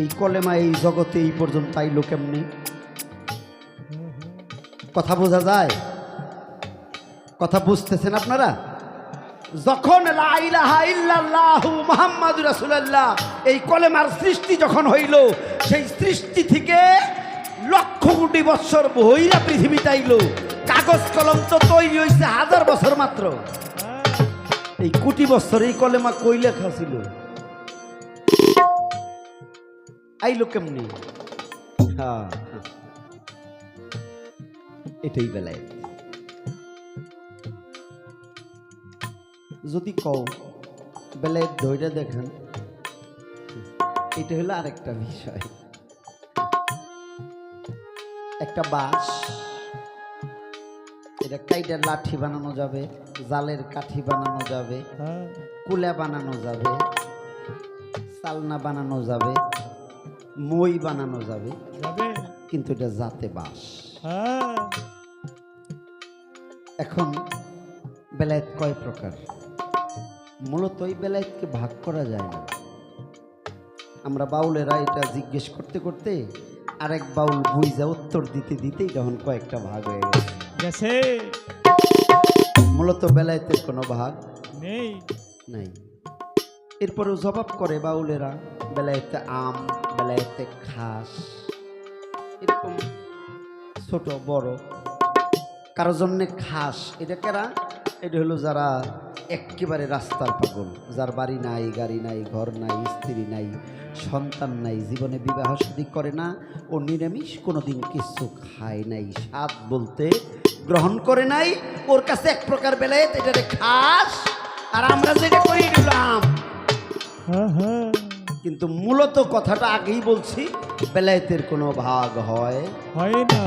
এই কলেমা, এই জগতে এই পর্যন্ত আইলো কেমনি? কথা বোঝা যায়? কথা বুঝতেছেন আপনারা? যখন এই কলেমার সৃষ্টি যখন হইল, সেই সৃষ্টি থেকে লক্ষ কোটি বৎসর বইরা পৃথিবীতে আইলো কাগজ কলম তো তৈরি হয়েছে হাজার বছর মাত্র। এই কোটি বছর এই কলেমা কই লেখা ছিল? আইলো কেমনি? হ্যাঁ হ্যাঁ। এটাই বেলায়। যদি কও বেলায় ধৈর্য দেখেন এটা হলো আরেকটা বিষয়। একটা বাঁশ এটা কাইটার লাঠি বানানো যাবে জালের কাঠি বানানো যাবে হ্যাঁ। কুলা বানানো যাবে চালনা বানানো যাবে। মই বানানো যাবে। কিন্তু এটা জাতে বাঁশ হ্যাঁ। এখন বেলায়েত কয় প্রকার? মূলত এই বেলায়েতকে ভাগ করা যায় না। আমরা বাউলেরা এটা জিজ্ঞেস করতে করতে আরেক বাউল বুঝা উত্তর দিতে দিতেই তখন কয়েকটা ভাগ হয়ে গেছে? মূলত বেলায়েতের কোনো ভাগ নেই। নাই। এরপরেও জবাব করে বাউলেরা বেলায়েতে আম বেলায়েতে ঘাস এরকম। ছোট বড়। কারোর জন্যে ঘাস এটা কারা? এটা হলো যারা একেবারে রাস্তার পাগল যার বাড়ি নাই গাড়ি নাই ঘর নাই স্ত্রী নাই সন্তান নাই জীবনে বিবাহ শাদী করে না ও নিরামিষ কোনোদিন কিছু খায় নাই স্বাদ বলতে গ্রহণ করে নাই। ওর কাছে এক প্রকার বেলায় এটা ঘাস আর আমরা যেটা করি হলো হ্যাঁ হ্যাঁ। কিন্তু মূলত কথাটা আগেই বলছি বেলায়েতের কোনো ভাগ হয় হয় না।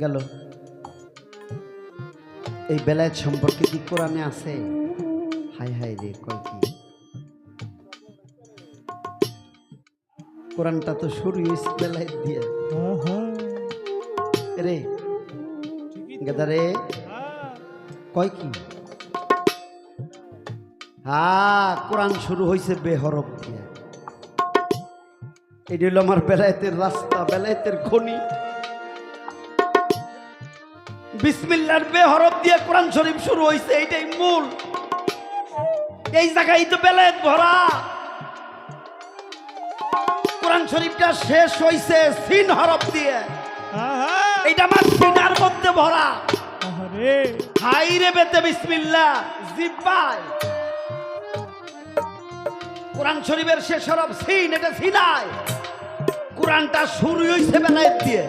গেল। এই বেলায়েত সম্পর্কে কি কোরআনে আছে? হাই হাই রে কয় কি? কোরআনটা তো শুরু হয়েছে বেলায়েত দিয়ে। রে গেদারে হ্যাঁ। কয় কি? হ্যাঁ কোরআন শুরু হয়েছে বেহরফ দিয়ে। এটি হলো আমার বেলায়েতের রাস্তা বেলায়েতের খনি বিসমিল্লার বেহরফ দিয়ে কোরআন শরীফ শুরু হয়েছে এইটাই মূল। এই জায়গায় তো বেলায়েত ভরা। কোরআন শরীফটা শেষ হয়েছে সিন হরফ দিয়ে। এইটা আমার সিনার মধ্যে ভরা। আরে হাই রে বেতে বিসমিল্লাহ জিব্বাই কোরআন শরীফের শেষ হরফ সিন এটা সিনাই। কোরআনটা শুরু হইছে বেলায়েত দিয়ে।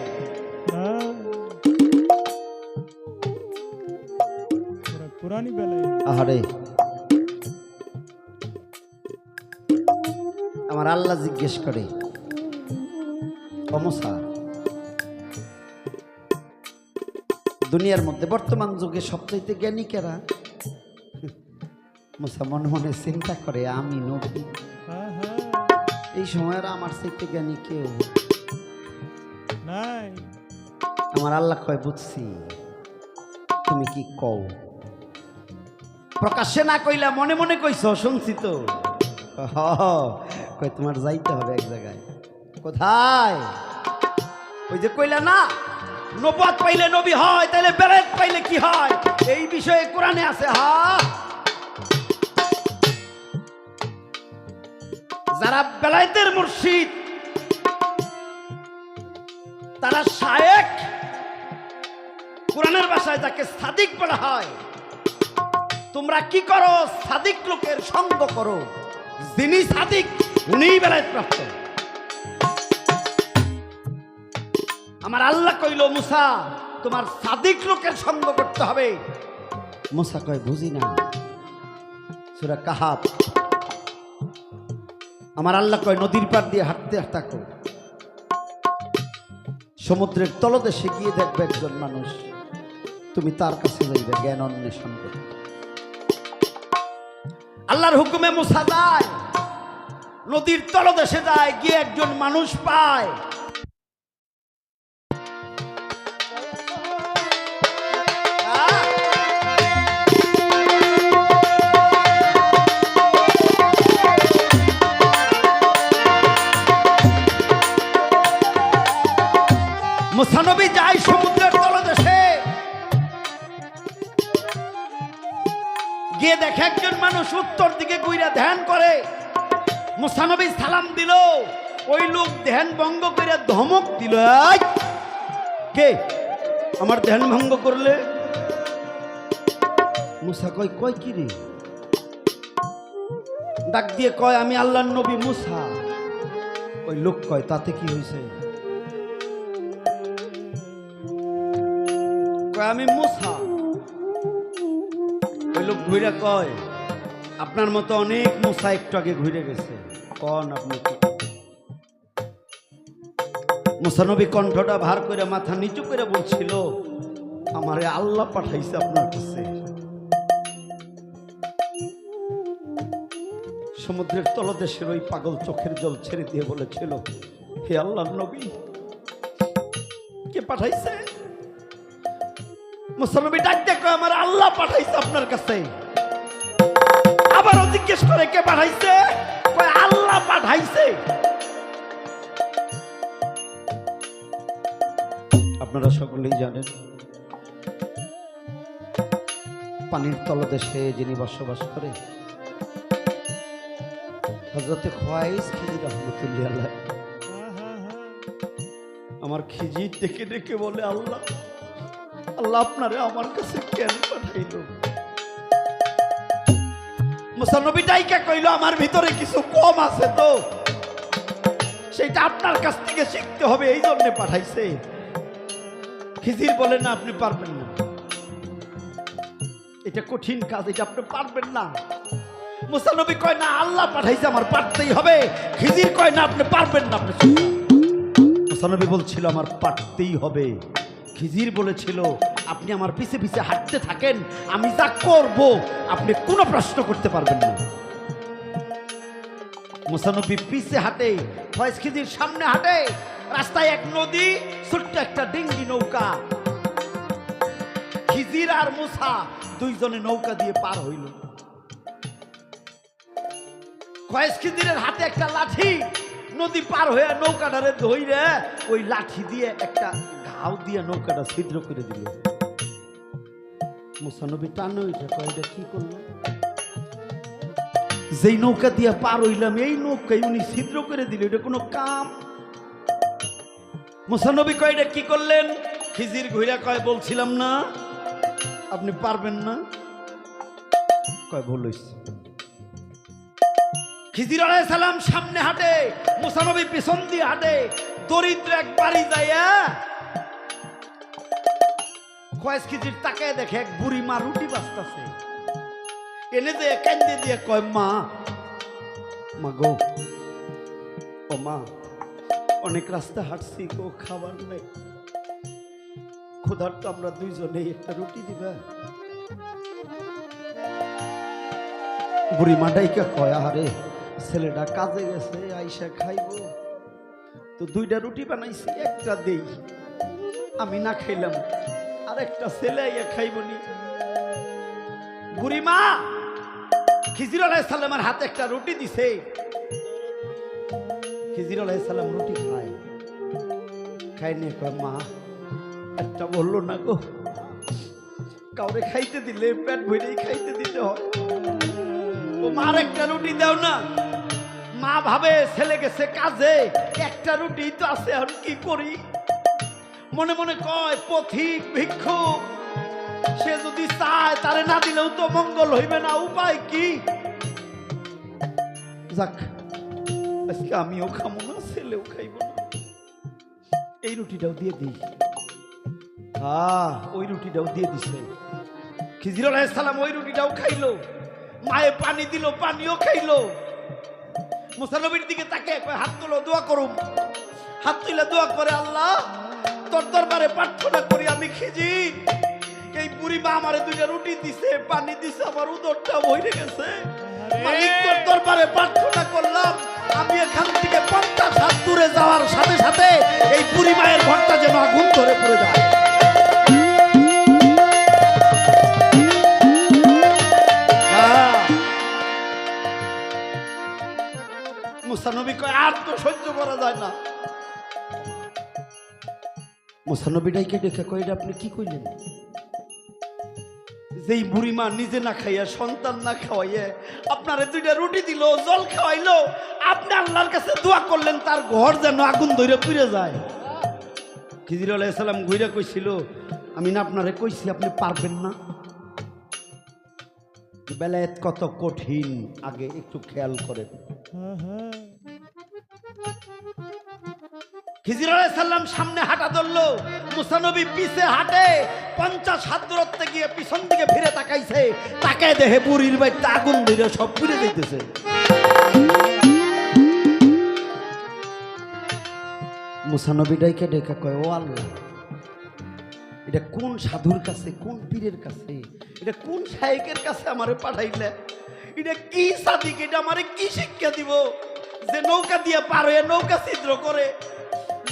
পুরানি বেলায় আহারে। আমার আল্লাহ জিজ্ঞেস করে অমসা দুনিয়ার মধ্যে বর্তমান যুগে সবচাইতে জ্ঞানী কেরা? মুসা মনে মনে চিন্তা করে আমি নবী। এই সময়ের আমার চাইতে জ্ঞানী কেউ নাই। আমার আল্লাহ কয় বুঝছি। তুমি কি কও? প্রকাশ্যে না কইলা মনে মনে কইছ শুনছি তো। কই তোমার যাইতে হবে এক জায়গায়। কোথায়? ওই যে কইলা না নবাদ পাইলে নবী হয় তাহলে বেরেত পাইলে কি হয়? এই বিষয়ে কোরআনে আছে হা যারা বেলায়েতের মুর্শিদ। তারা শায়েক কোরআনের ভাষায় তাকে সাদিক বলা হয়। তোমরা কি করো? সাদিক লোকের সঙ্গ করো। যিনি সাদিক, উনিই বেলায় প্রাপ্ত আমার আল্লাহ কইল, মুসা, তোমার সাদিক লোকের সঙ্গ করতে হবে। মুসা কয়, বুঝি না। সুরা কাহাব আমার আল্লাহ কয়, নদীর পার দিয়ে হাঁটতে থাকো। সমুদ্রের তলদেশে গিয়ে দেখবে একজন মানুষ। তুমি তার কাছে যাইবে, জ্ঞান অন্বেষণ করে আল্লাহর হুকুমে মুসা যায়, নদীর তলদেশে যায়, গিয়ে একজন মানুষ পায়। ওই লোক ধ্যান ভঙ্গ করে ধমক দিল "এই, কে? আমার ধ্যান ভঙ্গ করলে? মুসা কয় কয় কি রে? ডাক দিয়ে কয় আমি আল্লাহর নবী মুসা। ওই লোক কয় তাতে কি হয়েছে কয় আমি মুসা। ওই লোক ঘুরে কয় আপনার মতো অনেক মুসা একটু আগে ঘুরে গেছে। কন আপনি মুসানবী কণ্ঠটা ভার করে মাথা নিচু করে বলছিল, আমারে আল্লাহ পাঠাইছে আপনার কাছে। সমুদ্রের তলদেশের ওই পাগল চোখের জল ছেড়ে দিয়ে বলেছিল, হে আল্লাহ নবী, কে পাঠাইছে? মুসলমান ডাক দেখো আমার আল্লাহ পাঠাইছে আপনার কাছে। আবারও জিজ্ঞেস করে, কে পাঠাইছে? আল্লাহ পাঠাইছে। আপনারা সকলেই জানেন, পানির তলদেশে যিনি বসবাস করে হজরতে খোয়াইস খিজির রহমতুল্লাহ আমার খিজির ডেকে ডেকে বলে, আল্লাহ আল্লাহ আপনারে আমার কাছে কেন পাঠাইল? মুসানবী ডাইকা কইল, আমার ভিতরে কিছু কম আছে তো, সেটা আপনার কাছ থেকে শিখতে হবে এই জন্য পাঠাইছে। খিজির বলে না, আপনি পারবেন না। এটা কঠিন কাজ, এটা আপনি পারবেন না। মুসানবী কয়, না, আল্লাহ পাঠাইছে, আমার পারতেই হবে। খিজির কয়, না, আপনি পারবেন না। আপনি মুসানবী বলছিল, আমার পারতেই হবে। খিজির বলেছিল, আপনি আমার পিছে পিছে হাঁটতে থাকেন, আমি যা করব, আপনি কোনো প্রশ্ন করতে পারবেন না। মুসানবী পিছে হাঁটে, ফয়েজ খিজির সামনে হাঁটে। রাস্তায় এক নদী, ছোট্ট একটা ডিঙ্গি নৌকা। খিজির আর মুসা দুইজনে নৌকা দিয়ে পার হইল। খিজিরের হাতে একটা লাঠি, নদী পার হয়ে নৌকাটারে ধইরে ওই লাঠি দিয়ে একটা ঘাও দিয়ে নৌকাটা ছিদ্র করে দিল। মুসানবী কি করল? যেই নৌকা দিয়ে পার হইলাম, এই নৌকায় উনি ছিদ্র করে দিল। এটা কোনো কাম মুসানবী কয়টা কি করলেন? খিজির ঘুরা কয়, বলছিলাম না। আপনি পারবেন না? কয়, ভুল হইছে। খিজির আলাইহিস সালাম সামনে হাঁটে, মুসানবী পিছন দিয়ে হাঁটে, দরিদ্র এক বাড়ি যায় কয়েস খিজির তাকায় দেখে এক বুড়ি মা রুটি বাঁচতেছে। এনে যে কান্দে দিয়ে কয়, মা মা গো, ও মা অনেক রাস্তা হাঁটছি গো, খাবার নেই। ক্ষুধার তো আমরা দুইজনেই একটা রুটি দিবা। বুড়ি মাটাইকা কয় আরে ছেলেটা কাজে গেছে, আইসা খাইবো। তো দুইটা রুটি বানাইছি, একটা দেই। আমি না খাইলাম আর একটা ছেলে আইয়া খাইবনি বুড়ি মা খিজির আলাইসাল্লামের হাতে একটা রুটি দিছে। খিজির আলাইসাল্লাম রুটি খায়। খাই নিয়ে কয়, মা, একটা বলল না গো। কাউরে খাইতে দিলে, পেট ভরেই খাইতে দিতে হয়। ও, মার একটা রুটি দাও না। মা ভাবে, ছেলে গেছে কাজে, একটা রুটি তো আছে আর কি করি? মনে মনে কয়, পথিক ভিক্ষু সে যদি চায়, তারে না দিলেও তো মঙ্গল হইবে না, উপায় কি? যাক আজকে আমিও খামো না ছেলেও খাইব না। এই রুটিটাও দিয়ে দিই। হ্যাঁ ওই রুটিটাও দিয়ে দিছে। খিজির সালাম ওই রুটিটাও খাইলো। মায়ে পানি দিল পানিও খাইলো। মুসানবীর দিকে তাকে কয়, হাত তুলো দোয়া করুম। হাত তুলে দোয়া করে আল্লাহ তোর দরবারে প্রার্থনা করি আমি খিজি এই বুড়ি মা আমারে দুইটা রুটি দিছে পানি দিছে আমার উদরটা ভরে গেছে। মালিক তোর দরবারে প্রার্থনা করলাম আমি এখান থেকে পঞ্চাশ হাত দূরে যাওয়ার সাথে সাথে এই বুড়ি মায়ের ঘরটা যেন আগুন ধরে পড়ে যায়। মুসানবী কয়, আর তো সহ্য করা যায় না। মুসানবী ডাইকে দেখে কয় আপনি কি কইলেন? যেই বুড়িমা নিজে না খাইয়া, সন্তান না খাওয়াইয়ে আপনারে দুইটা রুটি দিল, জল খাওয়াইলো, আপনি আল্লাহর কাছে দোয়া করলেন, তার ঘর যেন আগুন ধরে পুড়ে যায়। খিজির আলাইসাল্লাম ঘুরে কইছিল, আমি না আপনারে কইছি, আপনি পারবেন না। বেলায়েত কত কঠিন, আগে একটু খেয়াল করেন। সামনে হাঁটা ধরলো। মুসানবী পিছে হাঁটে, পঞ্চাশ হাত দূরত্বে গিয়ে পিছন দিকে ফিরে তাকাইছে। তাকে দেহে বুড়ির বাড়িতে আগুন ধরে সব পুড়ে যাইতেছে। মুসানবী ডাইকে কয়, ও আল্লাহ, এটা কোন সাধুর কাছে, কোন পীরের কাছে? এটা কোন শায়েকের কাছে আমারে পাঠাইলে? এটা কি সাদিক? এটা আমারে কি শিক্ষা দিব? যে নৌকা দিয়ে পার হয়ে নৌকা ছিদ্র করে,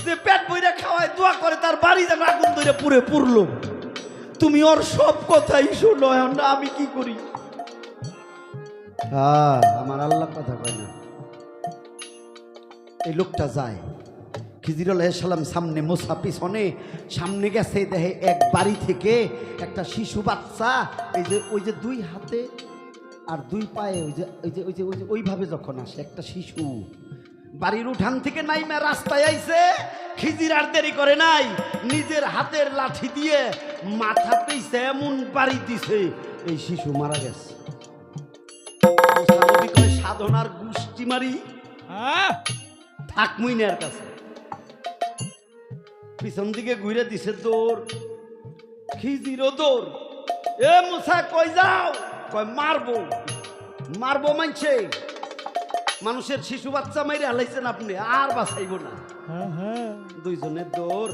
যে পেট বইরা খাওয়ায় দোয়া করে, তার বাড়ি যেন আগুন ধরে পুরে পুরলো তুমি ওর সব কথাই শোনো, এখন আমি কি করি? আমার আল্লাহ কথা কয় না। এই লোকটা যায়। খিজির আলাইসাল্লাম সামনে মোসা পিছনে, সামনে গেছে দেখে এক বাড়ি থেকে একটা শিশু বাচ্চা, এই যে, ওই যে দুই হাতে আর দুই পায়ে ওই যে ওই যে ওই যে ওই যে ওইভাবে যখন আসে একটা শিশু। বাড়ির উঠান থেকে নাইমা রাস্তায় আইছে খিজির আর দেরি করে নাই নিজের হাতের লাঠি দিয়ে মাথাতেই এমন বাড়ি দিছে এই শিশু মারা গেছে। সাধনার গুষ্টি মারি আহ থাক মুইনের কাছে। পিছন দিকে ঘুরে দিছে দৌড় খিজিরও দৌড়। এ মুসা কই যাও? কয় মারবো। মারবো মানছে মানুষের শিশু বাচ্চা মাইরে হালাইছেন আপনি আর বাঁচাইব না। হ্যাঁ হ্যাঁ। দুইজনের দৌড়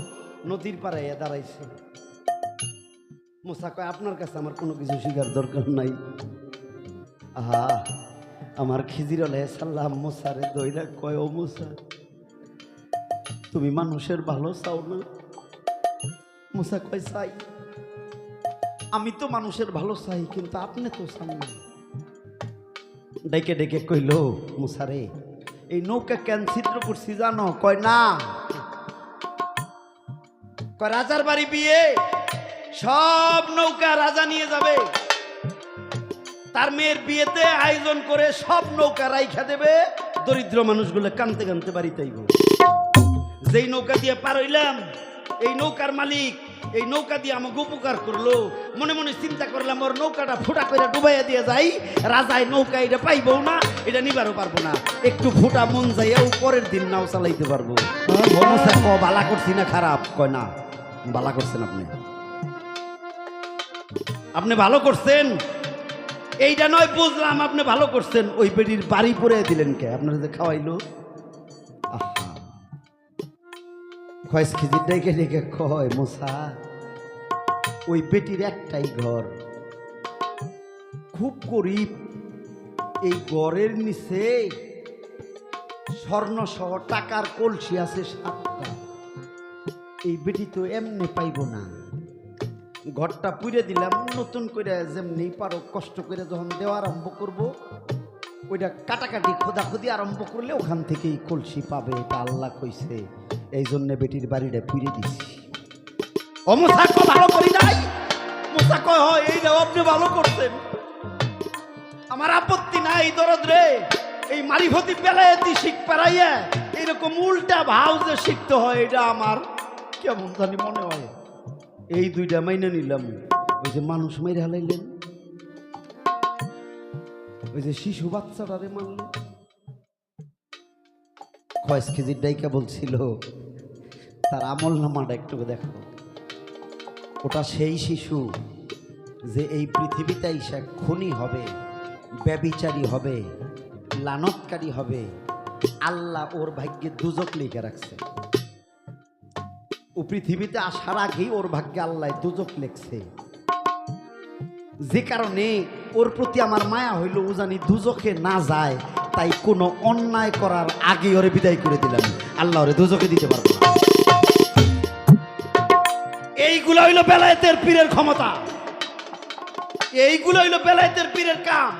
নদীর পাড়ে দাঁড়াইছে। মুসা কয় আপনার কাছে আমার কোনো কিছু শিকার দরকার নাই। আহা আমার খিজির সাল্লাম মুসারে দইরা কয় ও মুসা তুমি মানুষের ভালো চাও না? মুসা কয় চাই। আমি তো মানুষের ভালো চাই, কিন্তু আপনি তো চান ডেকে ডেকে কইল মুসারে এই নৌকা কেন ছিদ্র করছি জানো কয়, না। রাজার বাড়ি বিয়ে, সব নৌকা রাজা নিয়ে যাবে। তার মেয়ের বিয়েতে আয়োজন করে সব নৌকা রাইখা দেবে, দরিদ্র মানুষগুলো কানতে কানতে বাড়িতে যেই নৌকা দিয়ে পার হইলাম, এই নৌকার মালিক এই নৌকা দিয়ে আমাকে উপকার করল। মনে মনে চিন্তা করলাম ওর নৌকাটা ফুটা করে ডুবাইয়া দিয়ে যাই। রাজায় নৌকা এটা পাইবও না এটা নিবারও পারব না। একটু ফুটা মন যাইয়াও পরের দিন নাও চালাইতে পারব। মনসা ক বালা করছি না খারাপ? কয় না বালা করছেন আপনি। আপনি ভালো করছেন? এইটা নয় বুঝলাম আপনি ভালো করছেন। ওই বেটির বাড়ি পরে দিলেন কে? আপনার যে খাওয়াইলো? আহা খয়েস খিজির ডেকে ডেকে কয় মশা ওই বেটির একটাই ঘর। খুব গরিব। এই ঘরের নিচে স্বর্ণ সহ টাকার কলসি আছে সাতটা। এই বেটি তো এমনি পাইব না। ঘরটা পুড়ে দিলাম, নতুন করে যেমনি পারো কষ্ট করে যখন দেওয়া আরম্ভ করব, ওইটা কাটাকাটি খোদাখুদি আরম্ভ করলে ওখান থেকেই কলসি পাবে, এটা আল্লাহ কইছে। এই জন্য বেটির বাড়িটা ফিরে দিছি। অমসাক ভালো করি নাই? মোসা কয় হয়, এই দাও আপনি ভালো করছেন। আমার আপত্তি নাই, দরদ রে। এই মারিফতি বেলায়েতি শিখ পারাইয়া এইরকম উল্টা ভাও যে শিখতে হয়, এটা আমার কেমন জানি মনে হয়। এই দুইটা মাইনে নিলাম। ওই যে মানুষ মাইরে হালাইলেন। ওই যে শিশু বাচ্চাটারে মারলেন। কয়েস কেজির ডাইকা বলছিল, তার আমল নামাটা একটু দেখো ওটা সেই শিশু যে এই পৃথিবীতে এসে খুনি হবে, ব্যবিচারী হবে, লানতকারী হবে, আল্লাহ ওর ভাগ্যে দুজক লিখে রাখছে। ও পৃথিবীতে আসার আগেই ওর ভাগ্যে আল্লাহ দুজক লেখছে। যে কারণে ওর প্রতি আমার মায়া হইল ও জানি দুজকে না যায় তাই কোনো অন্যায় করার আগে ওরে বিদায় করে দিলাম। আল্লাহ ওরে দুজকে দিতে পারব না। এইগুলো হইল বেলায়েতের পীরের ক্ষমতা। এইগুলো হইল বেলায়েতের পীরের কাম।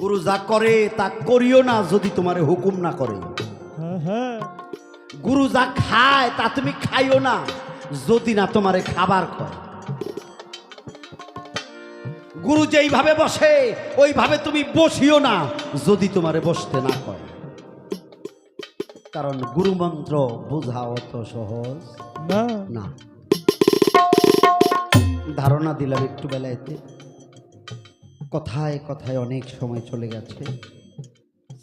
গুরু যা করে তা করিও না যদি তোমারে হুকুম না করে। হ্যাঁ হ্যাঁ। গুরু যা খায় তা তুমি খাইও না। যদি না তোমারে খাবার কয় গুরু যেইভাবে বসে ওইভাবে তুমি বসিও না যদি তোমারে বসতে না কয় কারণ গুরুমন্ত্র বোঝা অত সহজ না। না। ধারণা দিলাম একটু বেলাইতে। কথায় কথায় অনেক সময় চলে গেছে।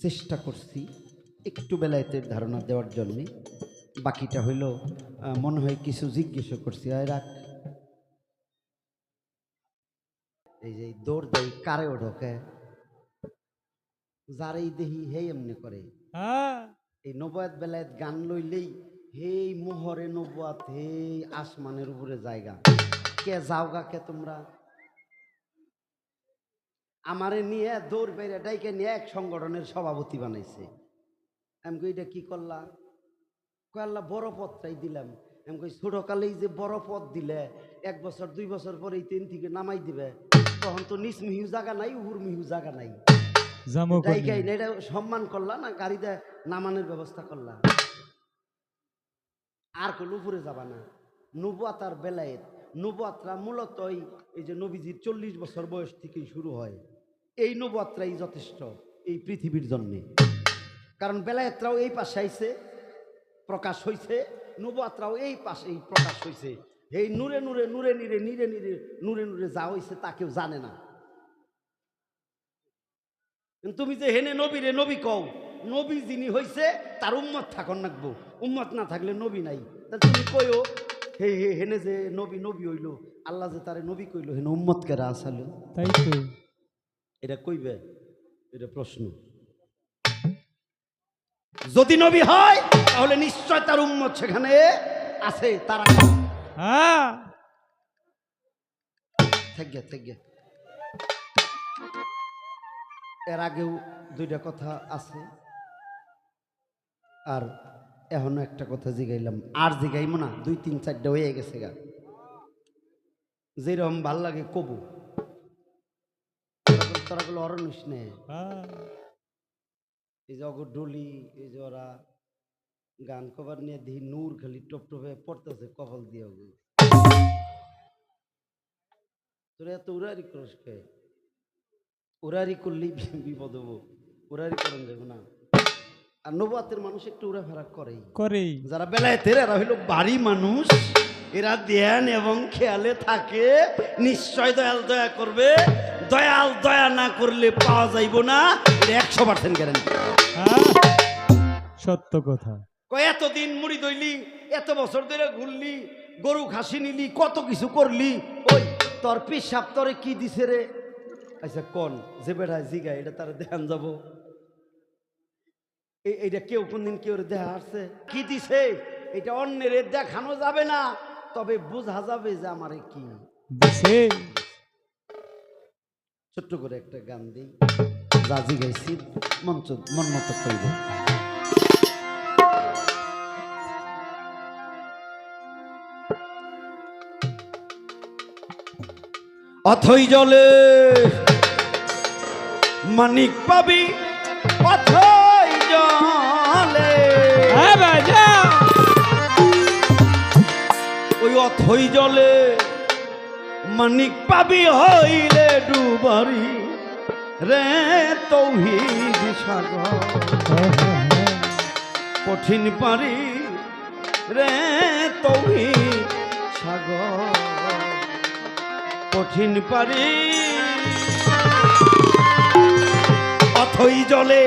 চেষ্টা করছি একটু বেলাইতে ধারণা দেওয়ার জন্যে। বাকিটা হইল মনে হয় কিছু জিজ্ঞেস করছি। আয় রাখ। এই যে দৌড় দেয় কারেও ঢোকে যারাই দেখি হে এমনি করে। হ্যাঁ। এই নবায়ত বেলায়ত গান লইলেই হেই মোহরে নবাত হেই আসমানের উপরে জায়গা। কে যাওগা কে তোমরা? আমারে নিয়ে দৌড় বেড়ে ডাইকে নিয়ে এক সংগঠনের সভাপতি বানাইছে। আমি কই এটা কি করলা? কয় আল্লাহ বড় পদটাই দিলাম। আমি কই ছোটকালেই যে বড় পদ দিলে এক বছর দুই বছর পরে এই তিন থেকে নামাই দিবে তখন তো নিচ মিহিউ জায়গা নাই উহুর মিহিউ জায়গা নাই। এটা সম্মান করলা না গাড়িতে নামানোর ব্যবস্থা করলা? আর কোনো উপরে যাবা না। নবুয়াতার বেলায় নবুয়াত্রা মূলত এই- যে নবীজির চল্লিশ বছর বয়স থেকেই শুরু হয়। এই নবুয়াত্রাই যথেষ্ট এই পৃথিবীর জন্যে। কারণ বেলায়াত্রাও এই পাশে আইছে প্রকাশ হইছে নবুয়াত্রাও এই পাশেই প্রকাশ হইছে। এই নূরে নূরে নূরে নিরে নিরে নিরে নূরে নূরে যা হইছে তা কেউ জানে না। তুমি যে হেনে নবীরে নবী কও নবী যিনি হইছে তার উম্মত থাকন নাকবো উম্মত না থাকলে নবী নাই। তা তুমি কইও হে হে হেনে যে নবী নবী হইল আল্লাহ যে তারে নবী কইল হেনে উম্মত কেরা আসালো তাই তো। এটা কইবে? এটা প্রশ্ন। যদি নবী হয় তাহলে নিশ্চয় তার উম্মত সেখানে আছে তারা হ্যাঁ। এর আগেও দুইটা কথা আছে। আর এখনও একটা কথা জিগাইলাম। আর জিগাইমো না দুই তিন চারটা হয়ে গেছে গা। যেরকম ভালো লাগে কবু। তোরা গুলো অরণিস হ্যাঁ। এই যে অগর ডলি এই যে ওরা গান কভার নিয়ে দিহি নূর খালি টপ টপে পড়তেছে কপাল দিয়ে ওগো। তোরা এত উড়ারি করিস কে? উড়ারি করলেই বিপদ হব। উড়ারি করেন যাব না। আর নবাতের মানুষ একটু উড়া ফেরা করেই। করেই। যারা বেলায়েতের এরা হইল বাড়ি মানুষ। এরা ধ্যান এবং খেয়ালে থাকে। নিশ্চয় দয়াল দয়া করবে। দয়াল দয়া না করলে পাওয়া যাইব না এটা একশো পার্সেন্ট গ্যারান্টি সত্য কথা। কয় এতদিন মুড়ি দইলি এত বছর ধরে ঘুরলি গরু খাসি নিলি কত কিছু করলি ওই তোর পেশাব তোরে কি দিছে রে? আচ্ছা কোন যে বেড়ায় জিগা এটা তার ধ্যান যাব। এই এইটা কেউ কোন কোনদিন কেউ দেখা আসছে কি দিছে? এটা অন্যের দেখানো যাবে না তবে বোঝা যাবে যে আমার কি। দিছে। ছোট্ট করে একটা গান দিই। যা জিগাইছি মঞ্চ মন মতো করবে অথই জলে মানিক পাবি অথই জলে। হ্যাঁ ওই অথই জলে মানিক পাবি হইলে ডুবারি রে তৌহিদ সাগর। কঠিন পারি রে তৌহিদ সাগর। কঠিন পারি অথই জলে